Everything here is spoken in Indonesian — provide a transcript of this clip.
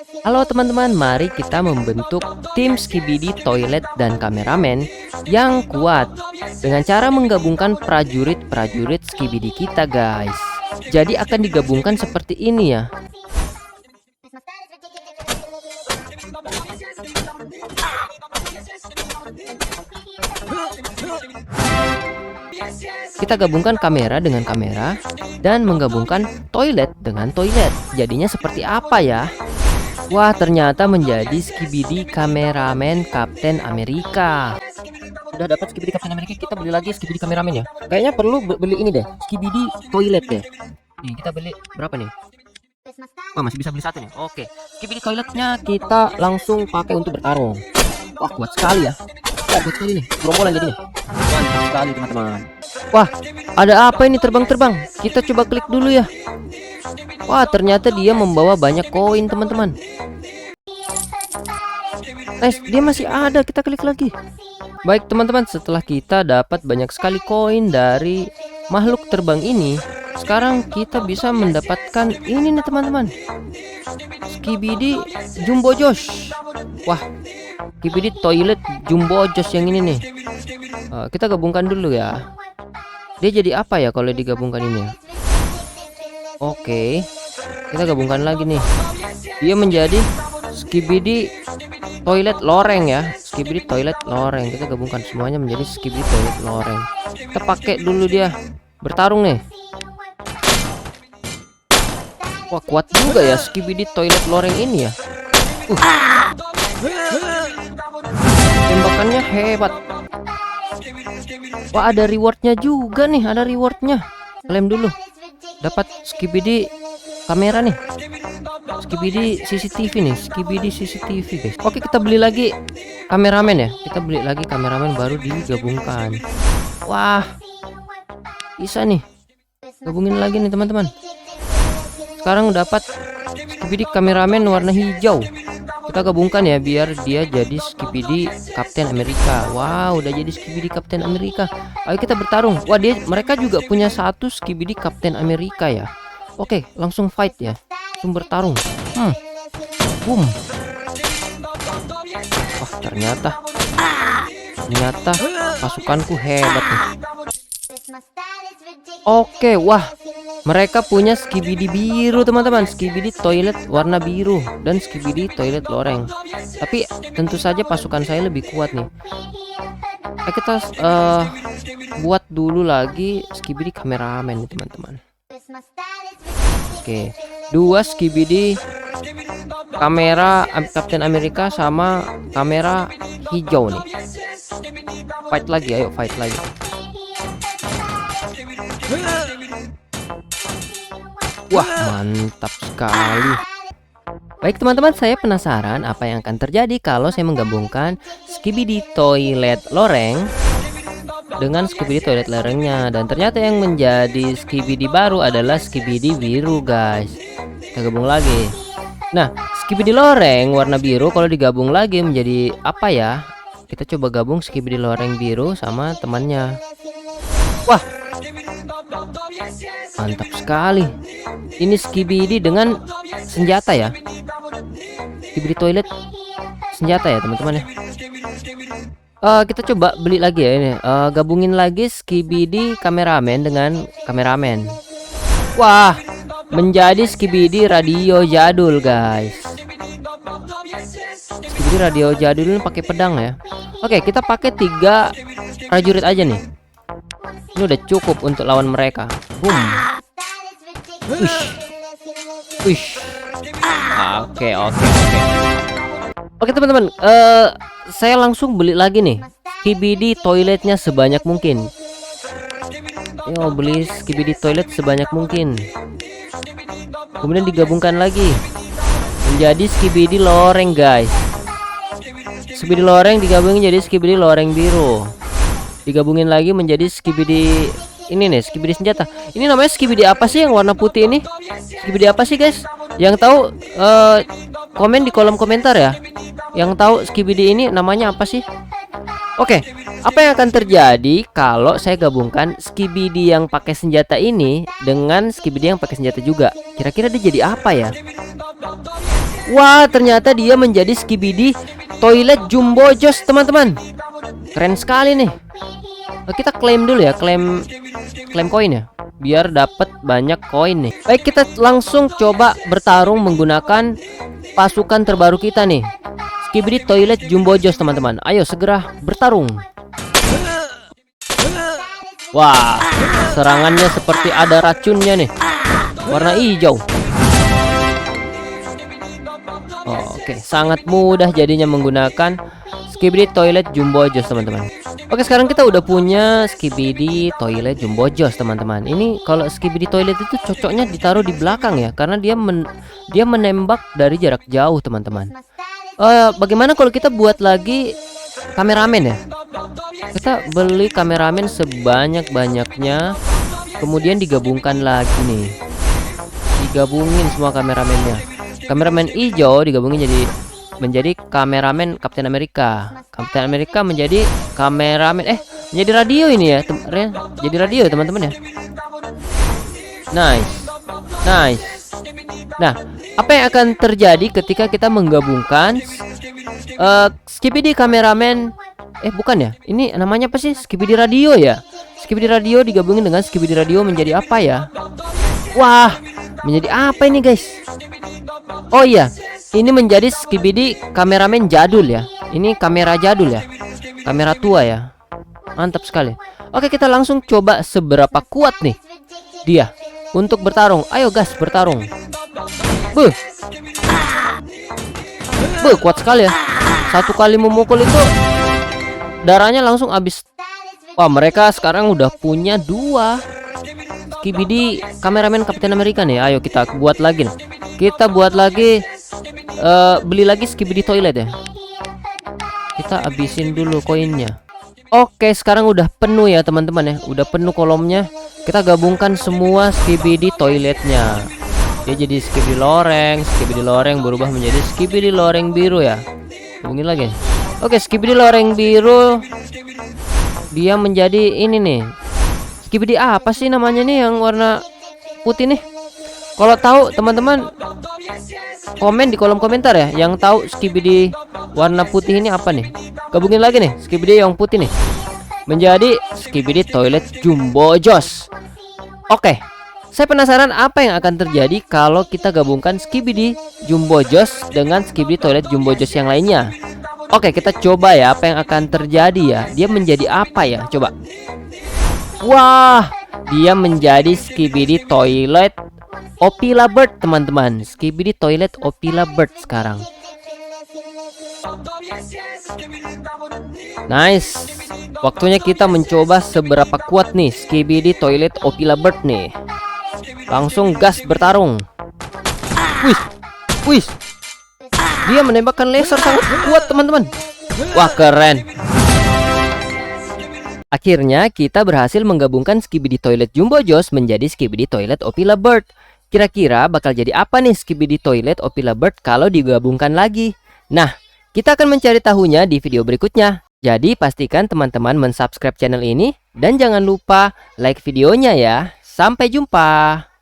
Halo teman-teman, mari kita membentuk tim Skibidi Toilet dan Kameramen yang kuat dengan cara menggabungkan prajurit-prajurit Skibidi kita guys. Jadi akan digabungkan seperti ini ya. Kita gabungkan kamera dengan kamera dan menggabungkan toilet dengan toilet. Jadinya seperti apa ya? Wah, ternyata menjadi Skibidi Kameramen Kapten Amerika. Udah dapat Skibidi Kapten Amerika, kita beli lagi Skibidi Kameramen ya. Kayaknya perlu beli ini deh, Skibidi Toilet deh. Nih, kita beli berapa nih? Wah, masih bisa beli satu nih. Oke. Skibidi Toiletnya kita langsung pakai untuk bertarung. Wah, kuat sekali ya. Wah, kuat sekali nih. Gerombolan jadi nih. Mantap sekali teman-teman. Wah, ada apa ini terbang-terbang? Kita coba klik dulu ya. Wah, ternyata dia membawa banyak koin, teman-teman. Nice, dia masih ada. Kita klik lagi. Baik, teman-teman, setelah kita dapat banyak sekali koin dari makhluk terbang ini, sekarang kita bisa mendapatkan ini nih, teman-teman. Skibidi Jumbo Josh. Wah, Skibidi Toilet Jumbo Josh yang ini nih. Uh, kita gabungkan dulu ya. Dia jadi apa ya kalau digabungkan ini? Oke. Kita gabungkan lagi nih. Dia menjadi Skibidi Toilet Loreng ya. Skibidi Toilet Loreng. Kita gabungkan semuanya menjadi Skibidi Toilet Loreng. Kita pakai dulu dia. Bertarung nih. Wah, kuat juga ya Skibidi Toilet Loreng ini ya. Uh. Tembakannya hebat. Wah ada rewardnya juga nih Ada rewardnya Lem dulu Dapat skibidi kamera nih. Skibidi CCTV nih Skibidi CCTV guys. Oke kita beli lagi kameramen ya. Kita beli lagi kameramen baru digabungkan. Wah Bisa nih. Gabungin lagi nih teman-teman. Sekarang dapat Skibidi kameramen warna hijau kita gabungkan ya biar dia jadi Skibidi Kapten Amerika. Wow udah jadi Skibidi Kapten Amerika. Ayo kita bertarung. Wah dia mereka juga punya satu Skibidi Kapten Amerika ya. Oke langsung fight ya. Langsung bertarung. Hmm. Boom. Wah ternyata. Ternyata pasukanku hebat nih. Oke, wah. Mereka punya skibidi biru, teman-teman. Skibidi toilet warna biru dan skibidi toilet loreng. Tapi tentu saja pasukan saya lebih kuat nih. Eh, kita uh, buat dulu lagi skibidi kameramen nih, teman-teman. Oke, dua skibidi kamera Captain Amerika sama kamera hijau nih. Fight lagi, ayo fight lagi. Wah, mantap sekali. Baik teman-teman, saya penasaran apa yang akan terjadi kalau saya menggabungkan Skibidi Toilet Loreng dengan Skibidi Toilet Lorengnya dan ternyata yang menjadi Skibidi baru adalah Skibidi biru, guys. Kita gabung lagi. Nah, Skibidi Loreng warna biru kalau digabung lagi menjadi apa ya? Kita coba gabung Skibidi Loreng biru sama temannya. Wah, Mantap sekali. Ini Skibidi dengan senjata ya. Skibidi toilet senjata ya teman-teman ya. Uh, kita coba beli lagi ya ini. Uh, gabungin lagi Skibidi kameramen dengan kameramen. Wah, menjadi Skibidi radio jadul guys. Skibidi radio jadul ini pakai pedang ya. Oke, kita pakai tiga prajurit aja nih. Ini udah cukup untuk lawan mereka. Boom. Wish. Wish. Oke, oke, oke. Oke, teman-teman. Uh, saya langsung beli lagi nih. KBD toiletnya sebanyak mungkin. Yo, beli KBD toilet sebanyak mungkin. Kemudian digabungkan lagi menjadi skibidi loreng, guys. Skibidi loreng digabungin jadi skibidi loreng biru digabungin lagi menjadi skibidi ini nih skibidi senjata ini namanya skibidi apa sih yang warna putih ini skibidi apa sih guys yang tahu uh, komen di kolom komentar ya yang tahu skibidi ini namanya apa sih Oke, apa yang akan terjadi kalau saya gabungkan skibidi yang pakai senjata ini dengan skibidi yang pakai senjata juga? Kira-kira dia jadi apa ya? Wah, ternyata dia menjadi Skibidi Toilet Jumbo Joss, teman-teman. Keren sekali nih. Nah, kita klaim dulu ya, klaim klaim koin ya, biar dapat banyak koin nih. Baik, kita langsung coba bertarung menggunakan pasukan terbaru kita nih. Skibidi Toilet Jumbo Joss, teman-teman. Ayo segera bertarung. Wah, serangannya seperti ada racunnya nih. Warna hijau. Oh, Oke, okay. sangat mudah jadinya menggunakan Skibidi Toilet Jumbo Joss, teman-teman. Oke, sekarang kita udah punya Skibidi Toilet Jumbo Joss, teman-teman. Ini kalau Skibidi Toilet itu cocoknya ditaruh di belakang ya, karena dia men dia menembak dari jarak jauh, teman-teman. Uh, bagaimana kalau kita buat lagi kameramen ya? Kita beli kameramen sebanyak-banyaknya, kemudian digabungkan lagi nih. Digabungin semua kameramennya. Kameramen hijau digabungin jadi menjadi kameramen Captain America. Captain America menjadi kameramen eh menjadi radio ini ya, jadi radio teman-teman ya. Nice. Nice. Nah, apa yang akan terjadi ketika kita menggabungkan uh, Skibidi kameramen eh bukan ya? Ini namanya apa sih? Skibidi radio ya? Skibidi radio digabungin dengan Skibidi radio menjadi apa ya? Wah, menjadi apa ini guys? Oh iya, ini menjadi skibidi kameramen jadul ya. Ini kamera jadul ya. Kamera tua ya. Mantap sekali. Oke, kita langsung coba seberapa kuat nih dia untuk bertarung. Ayo gas bertarung. Buh. Buh, kuat sekali ya. Satu kali memukul itu darahnya langsung habis. Wah, mereka sekarang udah punya dua. Skibidi kameramen Captain America nih. Ayo kita buat lagi nih. Kita buat lagi uh, beli lagi skibidi toilet ya. Kita habisin dulu koinnya. Oke sekarang udah penuh ya teman-teman ya. Udah penuh kolomnya. Kita gabungkan semua skibidi toiletnya. Dia jadi skibidi loreng Skibidi loreng berubah menjadi skibidi loreng biru ya. Hubungin lagi. Oke skibidi loreng biru. Dia menjadi ini nih Skibidi apa sih namanya nih yang warna putih nih? Kalau tahu teman-teman komen di kolom komentar ya. Yang tahu skibidi warna putih ini apa nih? Gabungin lagi nih skibidi yang putih nih. Menjadi skibidi toilet jumbo joss. Oke saya penasaran apa yang akan terjadi kalau kita gabungkan skibidi jumbo joss dengan skibidi toilet jumbo joss yang lainnya. Oke kita coba ya apa yang akan terjadi ya. Dia menjadi apa ya? Coba wah dia menjadi skibidi toilet Opila Bird teman-teman. Skibidi Toilet Opila Bird sekarang. Nice. Waktunya kita mencoba seberapa kuat nih Skibidi Toilet Opila Bird nih. Langsung gas bertarung. Wih Wih. Dia menembakkan laser sangat kuat teman-teman. Wah keren Akhirnya kita berhasil menggabungkan Skibidi Toilet Jumbo Joss menjadi Skibidi Toilet Opila Bird Kira-kira bakal jadi apa nih Skibidi Toilet Opila Bird kalau digabungkan lagi? Nah, kita akan mencari tahunya di video berikutnya. Jadi pastikan teman-teman mensubscribe channel ini dan jangan lupa like videonya ya. Sampai jumpa.